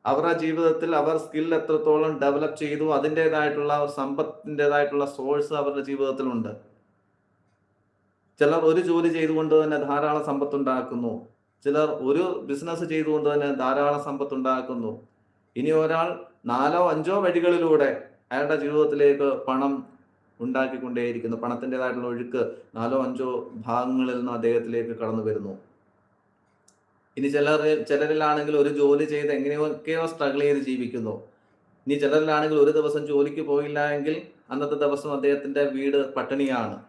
അവരുടെ ജീവിതത്തിൽ അവർ സ്കിൽ എത്രത്തോളം ഡെവലപ്പ് ചെയ്തു അതിന്റെതായിട്ടുള്ള സമ്പത്തിന്റെതായിട്ടുള്ള സോഴ്സ് അവരുടെ ജീവിതത്തിലുണ്ട്. ചിലർ ഒരു ജോലി ചെയ്തുകൊണ്ട് തന്നെ ധാരാളം സമ്പത്ത് ഉണ്ടാക്കുന്നു ചിലർ ഒരു ബിസിനസ് ചെയ്തുകൊണ്ട് തന്നെ ധാരാളം സമ്പത്ത് ഉണ്ടാക്കുന്നു ഇനി ഒരാൾ നാലോ അഞ്ചോ വഴികളിലൂടെ അയാളുടെ ജീവിതത്തിലേക്ക് പണം ഉണ്ടാക്കിക്കൊണ്ടേയിരിക്കുന്നു. പണത്തിന്റെതായിട്ടുള്ള ഒഴുക്ക് നാലോ അഞ്ചോ ഭാഗങ്ങളിൽ നിന്ന് അദ്ദേഹത്തിലേക്ക് കടന്നു വരുന്നു. ഇനി ചിലർ ചിലരിലാണെങ്കിൽ ഒരു ജോലി ചെയ്ത് എങ്ങനെയൊക്കെയോ സ്ട്രഗിൾ ചെയ്ത് ജീവിക്കുന്നു. ഇനി ചിലരിലാണെങ്കിൽ ഒരു ദിവസം ജോലിക്ക് പോയില്ല എങ്കിൽ അന്നത്തെ ദിവസം അദ്ദേഹത്തിന്റെ വീട് പട്ടിണിയാണ്.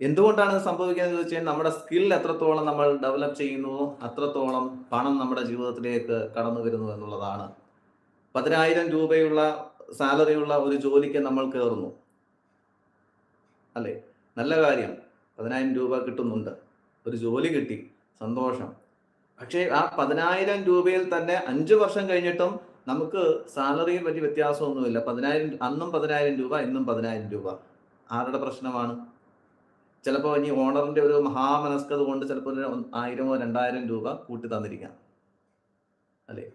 എന്തുകൊണ്ടാണ് ഇത് സംഭവിക്കുന്നത് ചോദിച്ചു കഴിഞ്ഞാൽ നമ്മുടെ സ്കിൽ എത്രത്തോളം നമ്മൾ ഡെവലപ്പ് ചെയ്യുന്നു അത്രത്തോളം പണം നമ്മുടെ ജീവിതത്തിലേക്ക് കടന്നു വരുന്നു എന്നുള്ളതാണ്. പതിനായിരം രൂപയുള്ള സാലറിയുള്ള ഒരു ജോലിക്ക് നമ്മൾ കയറുന്നു. അല്ലേ? നല്ല കാര്യം. പതിനായിരം രൂപ കിട്ടുന്നുണ്ട്. ഒരു ജോലി കിട്ടി. സന്തോഷം. പക്ഷേ ആ പതിനായിരം രൂപയിൽ തന്നെ അഞ്ചു വർഷം കഴിഞ്ഞിട്ടും നമുക്ക് സാലറിയിൽ വലിയ വ്യത്യാസമൊന്നുമില്ല. പതിനായിരം അന്നും പതിനായിരം രൂപ ഇന്നും പതിനായിരം രൂപ. ആരുടെ പ്രശ്നമാണ്? ചിലപ്പോൾ ഇനി ഓണറിന്റെ ഒരു മഹാമനസ്കത കൊണ്ട് ചിലപ്പോൾ ഒരു ആയിരമോ രണ്ടായിരം രൂപ കൂട്ടി തന്നിരിക്കാം അല്ലേ?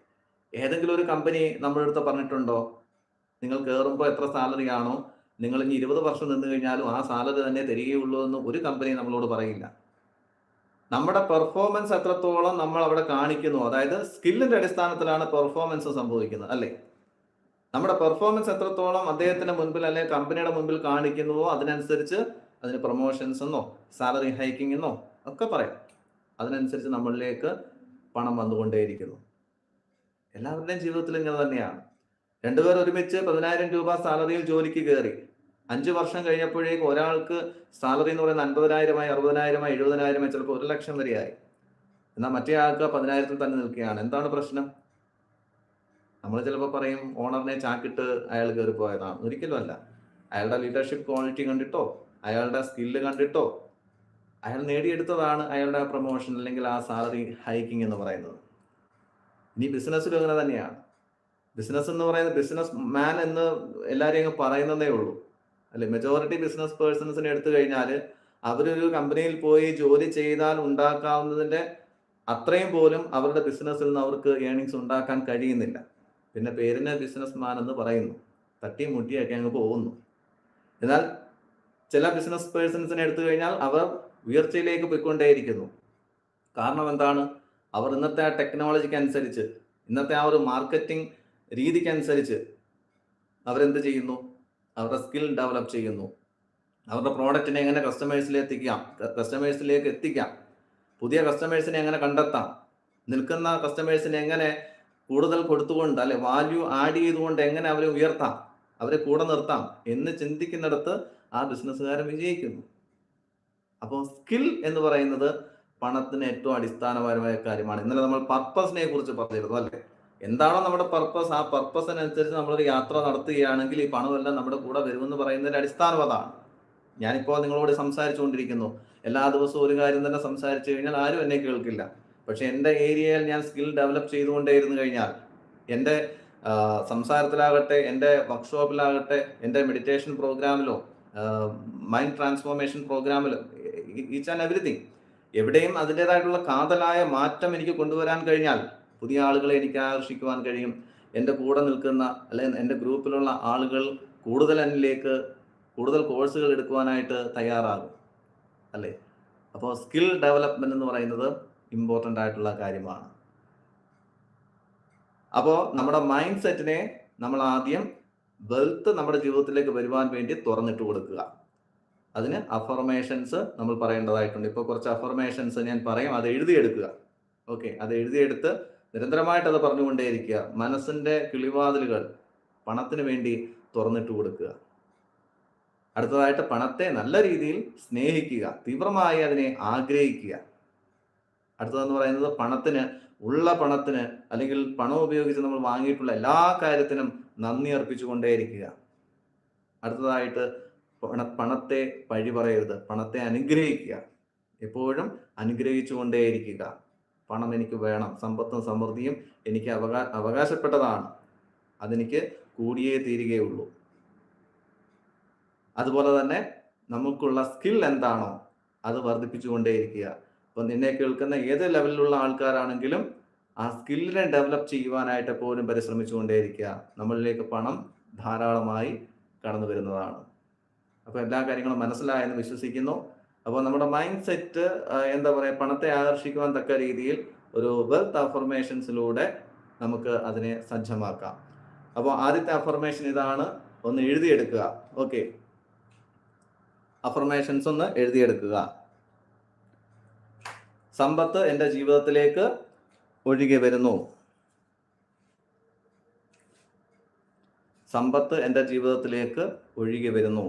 ഏതെങ്കിലും ഒരു കമ്പനി നമ്മുടെ അടുത്ത് പറഞ്ഞിട്ടുണ്ടോ? നിങ്ങൾ കയറുമ്പോൾ എത്ര സാലറി ആണോ? നിങ്ങൾ ഇനി ഇരുപത് വർഷം നിന്ന് കഴിഞ്ഞാലും ആ സാലറി തന്നെ തരികയുള്ളൂ എന്ന് ഒരു കമ്പനി നമ്മളോട് പറയില്ല. നമ്മുടെ പെർഫോമൻസ് എത്രത്തോളം നമ്മൾ അവിടെ കാണിക്കുന്നു? അതായത് സ്കില്ലിന്റെ അടിസ്ഥാനത്തിലാണ് പെർഫോമൻസ് സംഭവിക്കുന്നത് അല്ലേ? നമ്മുടെ പെർഫോമൻസ് എത്രത്തോളം അദ്ദേഹത്തിന്റെ മുൻപിൽ അല്ലെങ്കിൽ കമ്പനിയുടെ മുൻപിൽ കാണിക്കുന്നുവോ അതിനനുസരിച്ച് അതിന് പ്രൊമോഷൻസ് എന്നോ സാലറി ഹൈക്കിംഗ് എന്നോ ഒക്കെ പറയാം. അതിനനുസരിച്ച് നമ്മളിലേക്ക് പണം വന്നുകൊണ്ടേയിരിക്കുന്നു. എല്ലാവരുടെയും ജീവിതത്തിൽ ഇങ്ങനെ തന്നെയാണ്. രണ്ടുപേർ ഒരുമിച്ച് പതിനായിരം രൂപ സാലറിയിൽ ജോലിക്ക് കയറി. അഞ്ച് വർഷം കഴിഞ്ഞപ്പോഴേക്കും ഒരാൾക്ക് സാലറി എന്ന് പറയുന്നത് അൻപതിനായിരമായി അറുപതിനായിരമായി എഴുപതിനായിരമായി ചിലപ്പോൾ ഒരു ലക്ഷം വരെയായി. എന്നാൽ മറ്റേ ആൾക്ക് പതിനായിരത്തിൽ തന്നെ നിൽക്കുകയാണ്. എന്താണ് പ്രശ്നം? നമ്മൾ ചിലപ്പോൾ പറയും ഓണറിനെ ചാക്കിട്ട് അയാൾ കയറി പോയതാണ് ഒരിക്കലും അല്ല. അയാളുടെ ലീഡർഷിപ്പ് ക്വാളിറ്റി കണ്ടിട്ടോ? അയാളുടെ സ്കില്ല് കണ്ടിട്ടോ? അയാൾ നേടിയെടുത്തതാണ് അയാളുടെ പ്രൊമോഷൻ അല്ലെങ്കിൽ ആ സാലറി ഹൈക്കിംഗ് എന്ന് പറയുന്നത്. ഇനി ബിസിനസ്സിലും അങ്ങനെ തന്നെയാണ്. ബിസിനസ് എന്ന് പറയുന്നത് ബിസിനസ് മാൻ എന്ന് എല്ലാവരെയും അങ്ങ് പറയുന്നതേ ഉള്ളൂ. അല്ലെ? മെജോറിറ്റി ബിസിനസ് പേഴ്സൺസിനെ എടുത്തു കഴിഞ്ഞാൽ അവരൊരു കമ്പനിയിൽ പോയി ജോലി ചെയ്താൽ ഉണ്ടാക്കാവുന്നതിന്റെ അത്രയും പോലും അവരുടെ ബിസിനസ്സിൽ നിന്ന് അവർക്ക് ഏണിങ്സ് ഉണ്ടാക്കാൻ കഴിയുന്നില്ല. പിന്നെ പേരിന് ബിസിനസ് മാൻ എന്ന് പറയുന്നു. തട്ടി മുട്ടിയൊക്കെ അങ്ങ് പോകുന്നു. എന്നാൽ ചില ബിസിനസ് പേഴ്സൺസിനെ എടുത്തു കഴിഞ്ഞാൽ അവർ ഉയർച്ചയിലേക്ക് പോയിക്കൊണ്ടേയിരിക്കുന്നു. കാരണം എന്താണ്? അവർ ഇന്നത്തെ ആ ടെക്നോളജിക്ക് അനുസരിച്ച് ഇന്നത്തെ ആ ഒരു മാർക്കറ്റിംഗ് രീതിക്കനുസരിച്ച് അവരെന്ത് ചെയ്യുന്നു? അവരുടെ സ്കിൽ ഡെവലപ്പ് ചെയ്യുന്നു. അവരുടെ പ്രോഡക്റ്റിനെ എങ്ങനെ കസ്റ്റമേഴ്സിൽ എത്തിക്കാം കസ്റ്റമേഴ്സിലേക്ക് എത്തിക്കാം. പുതിയ കസ്റ്റമേഴ്സിനെ എങ്ങനെ കണ്ടെത്താം? നിൽക്കുന്ന കസ്റ്റമേഴ്സിനെ എങ്ങനെ കൂടുതൽ കൊടുത്തുകൊണ്ട് അല്ലെ വാല്യൂ ആഡ് ചെയ്തുകൊണ്ട് എങ്ങനെ അവരെ ഉയർത്താം? അവരെ കൂടെ നിർത്താം എന്ന് ചിന്തിക്കുന്നിടത്ത് ആ ബിസിനസ്സുകാരൻ വിജയിക്കുന്നു. അപ്പോൾ സ്കിൽ എന്ന് പറയുന്നത് പണത്തിന് ഏറ്റവും അടിസ്ഥാനപരമായ കാര്യമാണ്. ഇന്നലെ നമ്മൾ പർപ്പസിനെ കുറിച്ച് പറഞ്ഞിരുന്നു അല്ലേ? എന്താണോ നമ്മുടെ പർപ്പസ് ആ പർപ്പസിനനുസരിച്ച് നമ്മളൊരു യാത്ര നടത്തുകയാണെങ്കിൽ ഈ പണമെല്ലാം നമ്മുടെ കൂടെ വരുമെന്ന് പറയുന്നതിന്റെ അടിസ്ഥാനം അതാണ്. ഞാനിപ്പോൾ നിങ്ങളോട് സംസാരിച്ചുകൊണ്ടിരിക്കുന്നു. എല്ലാ ദിവസവും ഒരു കാര്യം തന്നെ സംസാരിച്ചു കഴിഞ്ഞാൽ ആരും എന്നെ കേൾക്കില്ല. പക്ഷെ എന്റെ ഏരിയയിൽ ഞാൻ സ്കിൽ ഡെവലപ്പ് ചെയ്തുകൊണ്ടേയിരുന്നു കഴിഞ്ഞാൽ എന്റെ സംസാരത്തിലാകട്ടെ എന്റെ വർക്ക്ഷോപ്പിലാകട്ടെ എന്റെ മെഡിറ്റേഷൻ പ്രോഗ്രാമിലോ മൈൻഡ് ട്രാൻസ്ഫോർമേഷൻ പ്രോഗ്രാമിലോ ഈച്ച് ആൻഡ് എവറിഥിങ് എവിടെയും അതിന്റെതായിട്ടുള്ള കാതലായ മാറ്റം എനിക്ക് കൊണ്ടുവരാൻ കഴിഞ്ഞാൽ പുതിയ ആളുകളെ എനിക്ക് ആകർഷിക്കുവാൻ കഴിയും. എന്റെ കൂടെ നിൽക്കുന്ന അല്ലെങ്കിൽ എന്റെ ഗ്രൂപ്പിലുള്ള ആളുകൾ കൂടുതൽ എന്നിലേക്ക് കൂടുതൽ കോഴ്സുകൾ എടുക്കുവാനായിട്ട് തയ്യാറാകും. അല്ലേ? അപ്പോൾ സ്കിൽ ഡെവലപ്മെന്റ് എന്ന് പറയുന്നത് ഇമ്പോർട്ടന്റ് ആയിട്ടുള്ള കാര്യമാണ്. അപ്പോൾ നമ്മുടെ മൈൻഡ് സെറ്റിനെ നമ്മൾ ആദ്യം വെൽത്ത് നമ്മുടെ ജീവിതത്തിലേക്ക് വരുവാൻ വേണ്ടി തുറന്നിട്ട് കൊടുക്കുക. അതിന് അഫർമേഷൻസ് നമ്മൾ പറയേണ്ടതായിട്ടുണ്ട്. ഇപ്പോൾ കുറച്ച് അഫർമേഷൻസ് ഞാൻ പറയും. അത് എഴുതിയെടുക്കുക. ഓക്കെ. അത് എഴുതിയെടുത്ത് നിരന്തരമായിട്ട് അത് പറഞ്ഞുകൊണ്ടേയിരിക്കുക. മനസ്സിന്റെ കിളിവാതിലുകൾ പണത്തിന് വേണ്ടി തുറന്നിട്ട് കൊടുക്കുക. അടുത്തതായിട്ട് പണത്തെ നല്ല രീതിയിൽ സ്നേഹിക്കുക. തീവ്രമായി അതിനെ ആഗ്രഹിക്കുക. അടുത്തതെന്ന് പറയുന്നത് പണത്തിന് ഉള്ള പണത്തിന് അല്ലെങ്കിൽ പണം ഉപയോഗിച്ച് നമ്മൾ വാങ്ങിയിട്ടുള്ള എല്ലാ കാര്യത്തിനും നന്ദി അർപ്പിച്ചുകൊണ്ടേയിരിക്കുക. അടുത്തതായിട്ട് പണ പണത്തെ പഴി പറയരുത്. പണത്തെ അനുഗ്രഹിക്കുക. എപ്പോഴും അനുഗ്രഹിച്ചുകൊണ്ടേയിരിക്കുക. പണം എനിക്ക് വേണം സമ്പത്തും സമൃദ്ധിയും എനിക്ക് അവകാ അവകാശപ്പെട്ടതാണ്. അതെനിക്ക് കൂടിയേ തീരുകയുള്ളൂ. അതുപോലെ തന്നെ നമുക്കുള്ള സ്കിൽ എന്താണോ അത് വർദ്ധിപ്പിച്ചുകൊണ്ടേയിരിക്കുക. അപ്പം നിന്നെ കേൾക്കുന്ന ഏത് ലെവലിലുള്ള ആൾക്കാരാണെങ്കിലും ആ സ്കില്ലിനെ ഡെവലപ്പ് ചെയ്യുവാനായിട്ട് എപ്പോഴും പരിശ്രമിച്ചുകൊണ്ടേയിരിക്കുക. നമ്മളിലേക്ക് പണം ധാരാളമായി കടന്നു വരുന്നതാണ് അപ്പോൾ എല്ലാ കാര്യങ്ങളും മനസ്സിലായെന്ന് വിശ്വസിക്കുന്നു. അപ്പോൾ നമ്മുടെ മൈൻഡ് സെറ്റ് എന്താ പറയുക പണത്തെ ആകർഷിക്കുവാൻ തക്ക രീതിയിൽ ഒരു വെൽത്ത് അഫർമേഷൻസിലൂടെ നമുക്ക് അതിനെ സജ്ജമാക്കാം. അപ്പോൾ ആദ്യത്തെ അഫർമേഷൻ ഇതാണ് ഒന്ന് എഴുതിയെടുക്കുക. ഓക്കെ അഫർമേഷൻസ് ഒന്ന് എഴുതിയെടുക്കുക. സമ്പത്ത് എന്റെ ജീവിതത്തിലേക്ക് ഒഴുകി വരുന്നു. സമ്പത്ത് എന്റെ ജീവിതത്തിലേക്ക് ഒഴുകി വരുന്നു.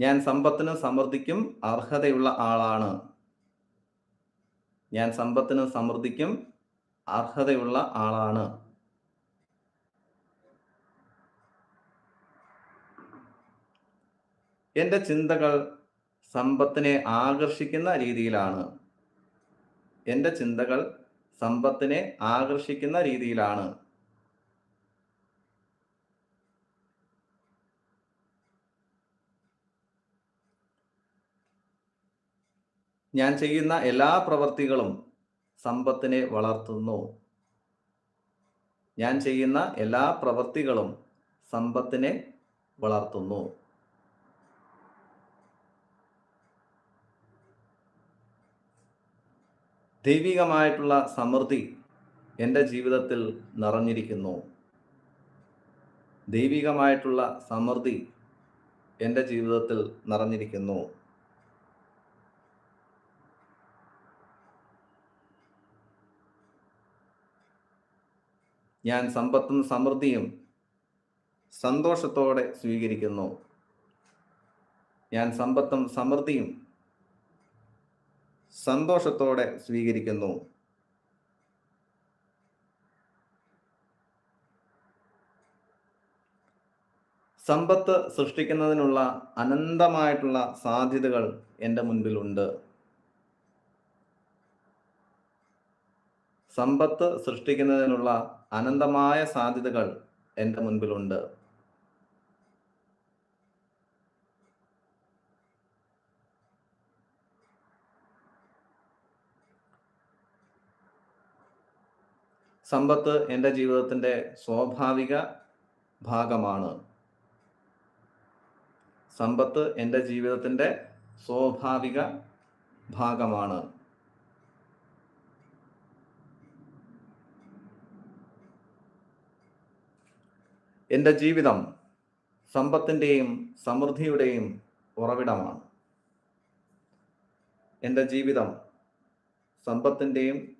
ഞാൻ സമ്പത്തിനും സമൃദ്ധിക്കും അർഹതയുള്ള ആളാണ്. ഞാൻ സമ്പത്തിനും സമൃദ്ധിക്കും അർഹതയുള്ള ആളാണ്. എന്റെ ചിന്തകൾ സമ്പത്തിനെ ആകർഷിക്കുന്ന രീതിയിലാണ്. എന്റെ ചിന്തകൾ സമ്പത്തിനെ ആകർഷിക്കുന്ന രീതിയിലാണ്. ഞാൻ ചെയ്യുന്ന എല്ലാ പ്രവർത്തികളും സമ്പത്തിനെ വളർത്തുന്നു. ഞാൻ ചെയ്യുന്ന എല്ലാ പ്രവൃത്തികളും സമ്പത്തിനെ വളർത്തുന്നു. ദൈവികമായിട്ടുള്ള സമൃദ്ധി എന്റെ ജീവിതത്തിൽ നിറഞ്ഞിരിക്കുന്നു. ദൈവികമായിട്ടുള്ള സമൃദ്ധി എന്റെ ജീവിതത്തിൽ നിറഞ്ഞിരിക്കുന്നു. ഞാൻ സമ്പത്തും സമൃദ്ധിയും സന്തോഷത്തോടെ സ്വീകരിക്കുന്നു. ഞാൻ സമ്പത്തും സമൃദ്ധിയും സന്തോഷത്തോടെ സ്വീകരിക്കുന്നു. സമ്പത്ത് സൃഷ്ടിക്കുന്നതിനുള്ള അനന്തമായിട്ടുള്ള സാധ്യതകൾ എന്റെ മുൻപിലുണ്ട്. സമ്പത്ത് സൃഷ്ടിക്കുന്നതിനുള്ള അനന്തമായ സാധ്യതകൾ എന്റെ മുൻപിലുണ്ട്. സമ്പത്ത് എന്റെ ജീവിതത്തിന്റെ സ്വാഭാവിക ഭാഗമാണ്. സമ്പത്ത് എന്റെ ജീവിതത്തിന്റെ സ്വാഭാവിക ഭാഗമാണ്. എന്റെ ജീവിതം സമ്പത്തിന്റെയും സമൃദ്ധിയുടെയും ഉറവിടമാണ്. എന്റെ ജീവിതം സമ്പത്തിന്റെയും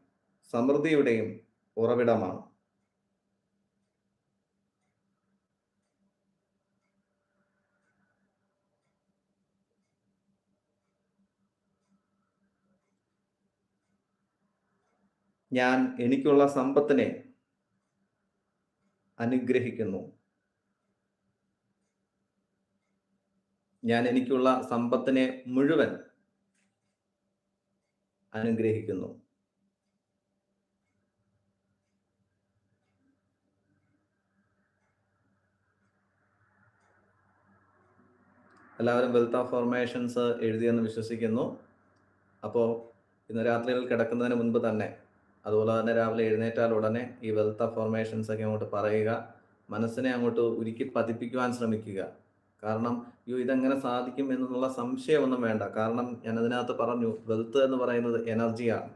സമൃദ്ധിയുടെയും ഉറവിടമാണ്. ഞാൻ എനിക്കുള്ള സമ്പത്തിനെ അനുഗ്രഹിക്കുന്നു. ഞാൻ എനിക്കുള്ള സമ്പത്തിനെ മുഴുവൻ അനുഗ്രഹിക്കുന്നു. എല്ലാവരും വെൽത്ത് ഓഫ് ഫോർമേഷൻസ് എഴുതിയെന്ന് വിശ്വസിക്കുന്നു. അപ്പോൾ ഇന്ന് രാത്രിയിൽ കിടക്കുന്നതിന് മുൻപ് തന്നെ അതുപോലെ തന്നെ രാവിലെ എഴുന്നേറ്റാൽ ഉടനെ ഈ വെൽത്ത് ഓഫ് ഫോർമേഷൻസ് ഒക്കെ അങ്ങോട്ട് പറയുക മനസ്സിനെ അങ്ങോട്ട് ഉരുക്കി പതിപ്പിക്കുവാൻ ശ്രമിക്കുക. കാരണം അയ്യോ ഇതെങ്ങനെ സാധിക്കും എന്നുള്ള സംശയമൊന്നും വേണ്ട. കാരണം ഞാൻ അതിനകത്ത് പറഞ്ഞു വെൽത്ത് എന്ന് പറയുന്നത് എനർജിയാണ്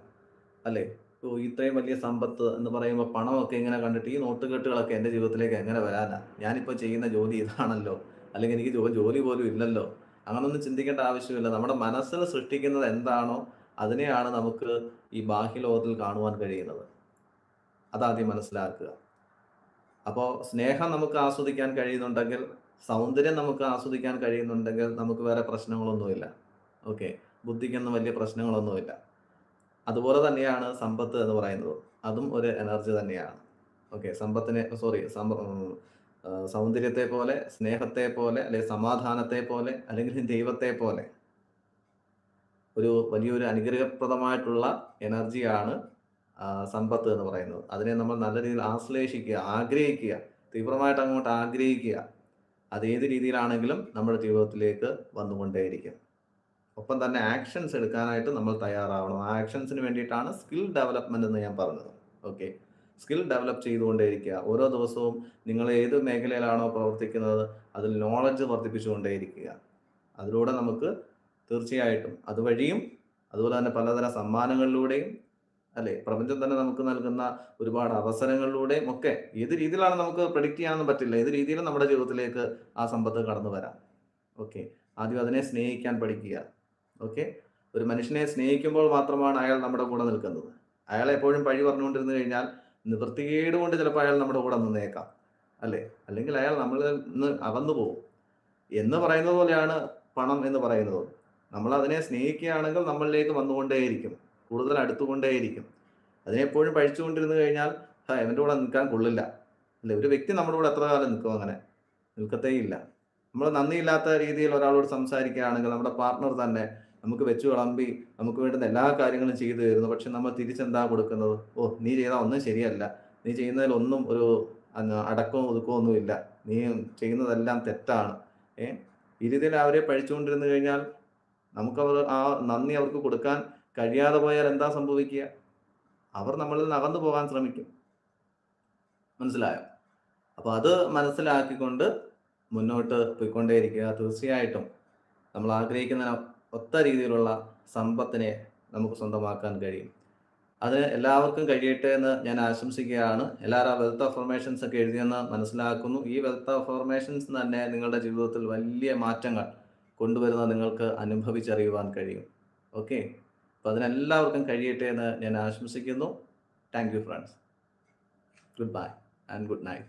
അല്ലേ? ഓ ഇത്രയും വലിയ സമ്പത്ത് എന്ന് പറയുമ്പോൾ പണമൊക്കെ ഇങ്ങനെ കണ്ടിട്ട് ഈ നോട്ടുകെട്ടുകളൊക്കെ എന്റെ ജീവിതത്തിലേക്ക് എങ്ങനെ വരാനാ? ഞാനിപ്പോൾ ചെയ്യുന്ന ജോലി ഇതാണല്ലോ. അല്ലെങ്കിൽ എനിക്ക് ജോലി പോലും ഇല്ലല്ലോ. അങ്ങനൊന്നും ചിന്തിക്കേണ്ട ആവശ്യമില്ല. നമ്മുടെ മനസ്സിൽ സൃഷ്ടിക്കുന്നത് എന്താണോ അതിനെയാണ് നമുക്ക് ഈ ബാഹ്യലോകത്തിൽ കാണുവാൻ കഴിയുന്നത്. അതാദ്യം മനസ്സിലാക്കുക. അപ്പോൾ സ്നേഹം നമുക്ക് ആസ്വദിക്കാൻ കഴിയുന്നുണ്ടെങ്കിൽ സൗന്ദര്യം നമുക്ക് ആസ്വദിക്കാൻ കഴിയുന്നുണ്ടെങ്കിൽ നമുക്ക് വേറെ പ്രശ്നങ്ങളൊന്നുമില്ല. ഓക്കെ? ബുദ്ധിക്കൊന്നും വലിയ പ്രശ്നങ്ങളൊന്നുമില്ല. അതുപോലെ തന്നെയാണ് സമ്പത്ത് എന്ന് പറയുന്നത്. അതും ഒരു എനർജി തന്നെയാണ്. ഓക്കെ? സമ്പത്തിനെ സോറി സൗന്ദര്യത്തെ പോലെ സ്നേഹത്തെ പോലെ അല്ലെങ്കിൽ സമാധാനത്തെ പോലെ അല്ലെങ്കിൽ ദൈവത്തെ പോലെ. ഒരു വലിയൊരു അനുഗ്രഹപ്രദമായിട്ടുള്ള എനർജിയാണ് സമ്പത്ത് എന്ന് പറയുന്നത്. അതിനെ നമ്മൾ നല്ല രീതിയിൽ ആശ്ലേഷിക്കുക ആഗ്രഹിക്കുക തീവ്രമായിട്ട് അങ്ങോട്ട് ആഗ്രഹിക്കുക. അത് ഏത് രീതിയിലാണെങ്കിലും നമ്മുടെ ജീവിതത്തിലേക്ക് വന്നുകൊണ്ടേയിരിക്കും. ഒപ്പം തന്നെ ആക്ഷൻസ് എടുക്കാനായിട്ട് നമ്മൾ തയ്യാറാവണം. ആ ആക്ഷൻസിന് വേണ്ടിയിട്ടാണ് സ്കിൽ ഡെവലപ്മെന്റ് എന്ന് ഞാൻ പറഞ്ഞത്. ഓക്കെ സ്കിൽ ഡെവലപ്പ് ചെയ്തുകൊണ്ടേയിരിക്കുക. ഓരോ ദിവസവും നിങ്ങൾ ഏത് മേഖലയിലാണോ പ്രവർത്തിക്കുന്നത് അതിൽ നോളജ് വർദ്ധിപ്പിച്ചുകൊണ്ടേയിരിക്കുക. അതിലൂടെ നമുക്ക് തീർച്ചയായിട്ടും അതുവഴിയും അതുപോലെ തന്നെ പലതരം സമ്മാനങ്ങളിലൂടെയും അല്ലെ? പ്രപഞ്ചം തന്നെ നമുക്ക് നൽകുന്ന ഒരുപാട് അവസരങ്ങളിലൂടെയും ഒക്കെ ഏത് രീതിയിലാണ് നമുക്ക് പ്രഡിക്റ്റ് ചെയ്യാനൊന്നും പറ്റില്ല. ഏത് രീതിയിലും നമ്മുടെ ജീവിതത്തിലേക്ക് ആ സമ്പത്ത് കടന്നു വരാം. ഓക്കെ ആദ്യം അതിനെ സ്നേഹിക്കാൻ പഠിക്കുക. ഓക്കെ ഒരു മനുഷ്യനെ സ്നേഹിക്കുമ്പോൾ മാത്രമാണ് അയാൾ നമ്മുടെ കൂടെ നിൽക്കുന്നത്. അയാൾ എപ്പോഴും പഴി പറഞ്ഞുകൊണ്ടിരുന്നു കഴിഞ്ഞാൽ നിവൃത്തികേട് കൊണ്ട് ചിലപ്പോൾ അയാൾ നമ്മുടെ കൂടെ നിന്നേക്കാം. അല്ലേ? അല്ലെങ്കിൽ അയാൾ നമ്മളിൽ നിന്ന് അകന്നു പോകും. എന്ന് പറയുന്നത് പോലെയാണ് പണം എന്ന് പറയുന്നത്. നമ്മൾ അതിനെ സ്നേഹിക്കുകയാണെങ്കിൽ നമ്മളിലേക്ക് വന്നുകൊണ്ടേയിരിക്കും. കൂടുതൽ അടുത്തുകൊണ്ടേയിരിക്കും. അതിനെപ്പോഴും പഴിച്ചുകൊണ്ടിരുന്നു കഴിഞ്ഞാൽ "ഹാ, എന്റെ കൂടെ നിൽക്കാൻ കൊള്ളില്ല. അല്ലെ? ഒരു വ്യക്തി നമ്മുടെ കൂടെ എത്ര കാലം നിൽക്കും അങ്ങനെ? നിൽക്കത്തേയില്ല. നമ്മൾ നന്ദിയില്ലാത്ത രീതിയിൽ ഒരാളോട് സംസാരിക്കുകയാണെങ്കിൽ നമ്മുടെ പാർട്ണർ തന്നെ നമുക്ക് വെച്ചു വിളമ്പി നമുക്ക് വേണ്ടുന്ന എല്ലാ കാര്യങ്ങളും ചെയ്തു തരുന്നു. പക്ഷെ നമ്മൾ തിരിച്ചെന്താ കൊടുക്കുന്നത്? ഓ നീ ചെയ്താൽ ഒന്നും ശരിയല്ല. നീ ചെയ്യുന്നതിൽ ഒന്നും ഒരു അന്ന് അടക്കവും ഒതുക്കവും ഒന്നുമില്ല നീ ചെയ്യുന്നതെല്ലാം തെറ്റാണ്. ഏ? ഈ രീതിയിൽ അവരെ പഴിച്ചുകൊണ്ടിരുന്നു കഴിഞ്ഞാൽ നമുക്ക് അവർ ആ നന്ദി അവർക്ക് കൊടുക്കാൻ കഴിയാതെ പോയാൽ എന്താ സംഭവിക്കുക? അവർ നമ്മളിൽ നിന്ന് അകന്നു പോകാൻ ശ്രമിക്കും. മനസ്സിലായോ? അപ്പോൾ അത് മനസ്സിലാക്കിക്കൊണ്ട് മുന്നോട്ട് പോയിക്കൊണ്ടേയിരിക്കുക. തീർച്ചയായിട്ടും നമ്മൾ ആഗ്രഹിക്കുന്ന ഒത്ത രീതിയിലുള്ള സമ്പത്തിനെ നമുക്ക് സ്വന്തമാക്കാൻ കഴിയും. അത് എല്ലാവർക്കും കഴിയട്ടെ എന്ന് ഞാൻ ആശംസിക്കുകയാണ്. എല്ലാവരും ആ വെൽത്ത് ഫോർമേഷൻസ് ഒക്കെ എഴുതിയെന്ന് മനസ്സിലാക്കുന്നു. ഈ വെൽത്ത് ഫോർമേഷൻസ് തന്നെ നിങ്ങളുടെ ജീവിതത്തിൽ വലിയ മാറ്റങ്ങൾ കൊണ്ടുവരുന്ന നിങ്ങൾക്ക് അനുഭവിച്ചറിയുവാൻ കഴിയും. ഓക്കെ അപ്പോൾ അതിനെല്ലാവർക്കും കഴിയട്ടെ എന്ന് ഞാൻ ആശംസിക്കുന്നു. Thank you friends good bye and good night